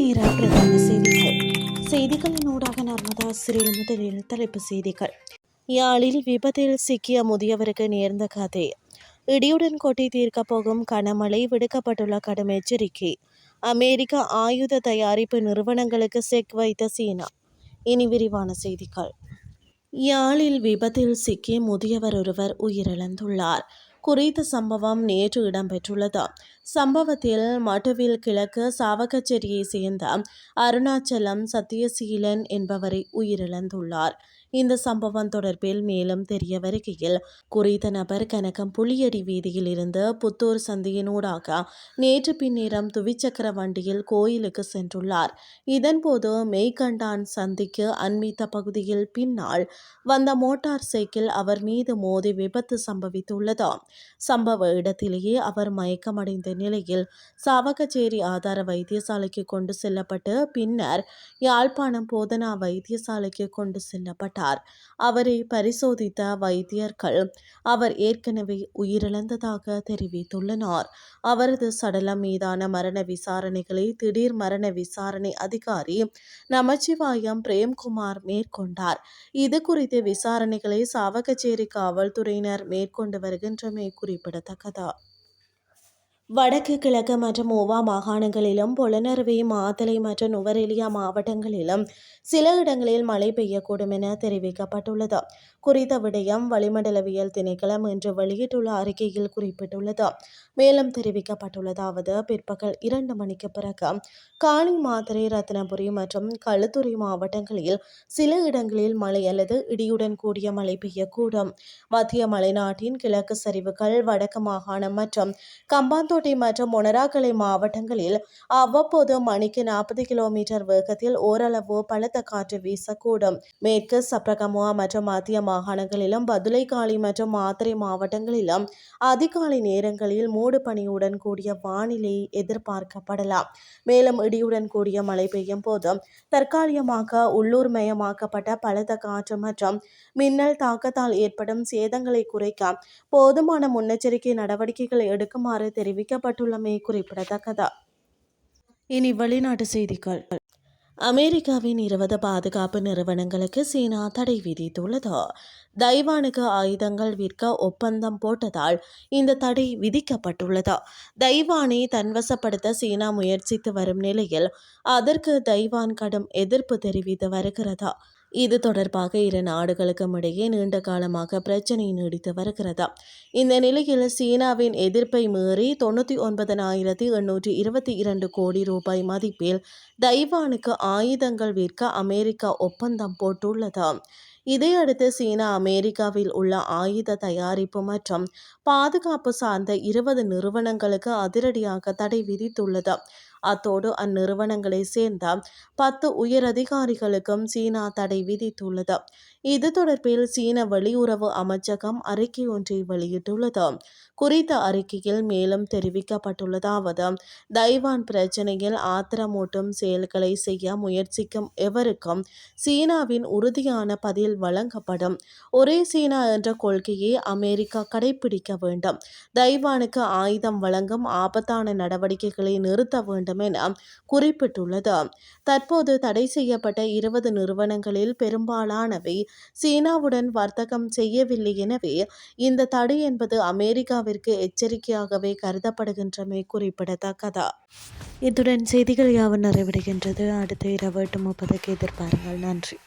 நேர பிரதான செய்திகள். செய்திகளின் ஊடாக நர்மதா சிறில் முதலில் தலைப்பு செய்திகள். யாழில் விபத்தில் சிக்கிய முதியவருக்கு நேர்ந்த கதை. இடியுடன் கொட்டி தீர்க்கப் போகும் கனமழை விடுக்கப்பட்டுள்ள கடும் எச்சரிக்கை. அமெரிக்க ஆயுத தயாரிப்பு நிறுவனங்களுக்கு செக் வைத்த சீனா. இனி விரிவான செய்திகள். யாழில் விபத்தில் சிக்கி முதியவர் ஒருவர் உயிரிழந்துள்ளார். குறித்த சம்பவம் நேற்று இடம்பெற்றுள்ளது. சம்பவத்தில் மட்டுவில் கிழக்கு சாவகச்சேரியை சேர்ந்த அருணாச்சலம் சத்தியசீலன் என்பவரை உயிரிழந்துள்ளார். இந்த சம்பவம் தொடர்பில் மேலும் தெரிய வருகையில் குறித்த நபர் கனகம் புளியடி வீதியில் இருந்து புத்தூர் சந்தையினூடாக நேற்று பின்னேரம் துவிச்சக்கர வண்டியில் கோயிலுக்கு சென்றுள்ளார். இதன்போது மெய்கண்டான் சந்திக்கு அண்மித்த பகுதியில் பின்னால் வந்த மோட்டார் சைக்கிள் அவர் மீது மோதி விபத்து சம்பவித்துள்ளது. சம்பவ இடத்திலேயே அவர் மயக்கமடைந்த நிலையில் சாவகச்சேரி ஆதார வைத்தியசாலைக்கு கொண்டு செல்லப்பட்டு பின்னர் யாழ்ப்பாணம் போதனா வைத்தியசாலைக்கு கொண்டு செல்லப்பட்டார். அவரை பரிசோதித்த வைத்தியர்கள் அவர் ஏற்கனவே உயிரிழந்ததாக தெரிவித்துள்ளனர். அவரது சடலம் மீதான மரண விசாரணைகளை திடீர் மரண விசாரணை அதிகாரி நமச்சிவாயம் பிரேம்குமார் மேற்கொண்டார். இது குறித்து விசாரணைகளை சாவகச்சேரி காவல்துறையினர் மேற்கொண்டு வருகின்றனர். வருகின்றமை குறிப்பிடத்தக்கது வடக்கு கிழக்கு மற்றும் ஓவா மாகாணங்களிலும் பொலனறுவை மாத்தலை மற்றும் நுவரெலியா மாவட்டங்களிலும் சில இடங்களில் மழை பெய்யக்கூடும் என தெரிவிக்கப்பட்டுள்ளது. குறித்த விடயம் வளிமண்டலவியல் திணைக்களம் இன்று வெளியிட்டுள்ள அறிக்கையில் குறிப்பிட்டுள்ளது. மேலும் தெரிவிக்கப்பட்டுள்ளதாவது பிற்பகல் இரண்டு மணிக்கு பிறகு காணி மாத்திரை ரத்னபுரி மற்றும் களுத்துறை மாவட்டங்களில் சில இடங்களில் மழை அல்லது இடியுடன் கூடிய மழை பெய்யக்கூடும். மத்திய மலைநாட்டின் கிழக்கு சரிவுகள் வடக்கு மாகாணம் மற்றும் கம்பாந்தோட்டை மற்றும் மொனராகலை மாவட்டங்களில் அவ்வப்போது மணிக்கு நாற்பது கிலோமீட்டர் வேகத்தில் ஓரளவு பலத்த காற்று வீசக்கூடும். மேற்கு சப்ரகமுவா மற்றும் மத்திய மாகாணங்களிலும் பதுளைக்காளி காளி மற்றும் மாத்திரை மாவட்டங்களிலும் அதிகாலை நேரங்களில் மூடு பனியுடன் கூடிய வானிலை எதிர்பார்க்கப்படலாம். மேலும் இடியுடன் கூடிய மழை பெய்யும் போது தற்காலிகமாக உள்ளூர் மயமாக்கப்பட்ட பலத்த காற்று மற்றும் மின்னல் தாக்கத்தால் ஏற்படும் சேதங்களை குறைக்க போதுமான முன்னெச்சரிக்கை நடவடிக்கைகளை எடுக்குமாறு தெரிவிக்கப்பட்டுள்ளமை குறிப்பிடத்தக்கது? இனி வெளிநாட்டு செய்திகள். அமெரிக்காவின் இருபது பாதுகாப்பு நிறுவனங்களுக்கு சீனா தடை விதித்துள்ளது. தைவானுக்கு ஆயுதங்கள் விற்க ஒப்பந்தம் போட்டதால் இந்த தடை விதிக்கப்பட்டுள்ளது. தைவானை தன்வசப்படுத்த சீனா முயற்சித்து வரும் நிலையில் அதற்கு தைவான் கடும் எதிர்ப்பு தெரிவித்து வருகிறது. இது தொடர்பாக இரு நாடுகளுக்கும் இடையே நீண்ட காலமாக பிரச்சினை நீடித்து வருகிறது? இந்த நிலையில் சீனாவின் எதிர்ப்பை மீறி தொண்ணூற்றி ஒன்பதனாயிரத்தி எண்ணூற்றி இருபத்தி இரண்டு கோடி ரூபாய் மதிப்பில் தைவானுக்கு ஆயுதங்கள் விற்க அமெரிக்கா ஒப்பந்தம் போட்டுள்ளது? இதையடுத்து சீனா அமெரிக்காவில் உள்ள ஆயுத தயாரிப்பு மற்றும் பாதுகாப்பு சார்ந்த இருபது நிறுவனங்களுக்கு அதிரடியாக தடை விதித்துள்ளது? அத்தோடு அந்நிறுவனங்களை சேர்ந்த பத்து உயரதிகாரிகளுக்கும் சீனா தடை விதித்துள்ளது. இது தொடர்பில் சீன வெளியுறவு அமைச்சகம் அறிக்கை ஒன்றை வெளியிட்டுள்ளது. குறித்த அறிக்கையில் மேலும் தெரிவிக்கப்பட்டுள்ளதாவது தைவான் பிரச்சனையில் ஆத்திரமூட்டும் செயல்களை செய்ய முயற்சிக்கும் எவருக்கும் சீனாவின் உறுதியான பதில் வழங்கப்படும். ஒரே சீனா என்ற கொள்கையை அமெரிக்கா கடைபிடிக்க வேண்டும். தைவானுக்கு ஆயுதம் வழங்கும் ஆபத்தான நடவடிக்கைகளை நிறுத்த வேண்டும். வேண்டும் என குறிப்பிட்டுள்ளது. தற்போது தடை செய்யப்பட்ட இருபது நிறுவனங்களில் பெரும்பாலானவை சீனாவுடன் வர்த்தகம் செய்யவில்லை எனவே இந்த தடை என்பது அமெரிக்காவிற்கு எச்சரிக்கையாகவே கருதப்படுகின்றமை குறிப்பிடத்தக்கது? இத்துடன் செய்திகள் யாவும் நிறைவடைகின்றது. அடுத்த இரவு எட்டு முப்பதுக்கு எதிர்பாருங்கள். நன்றி.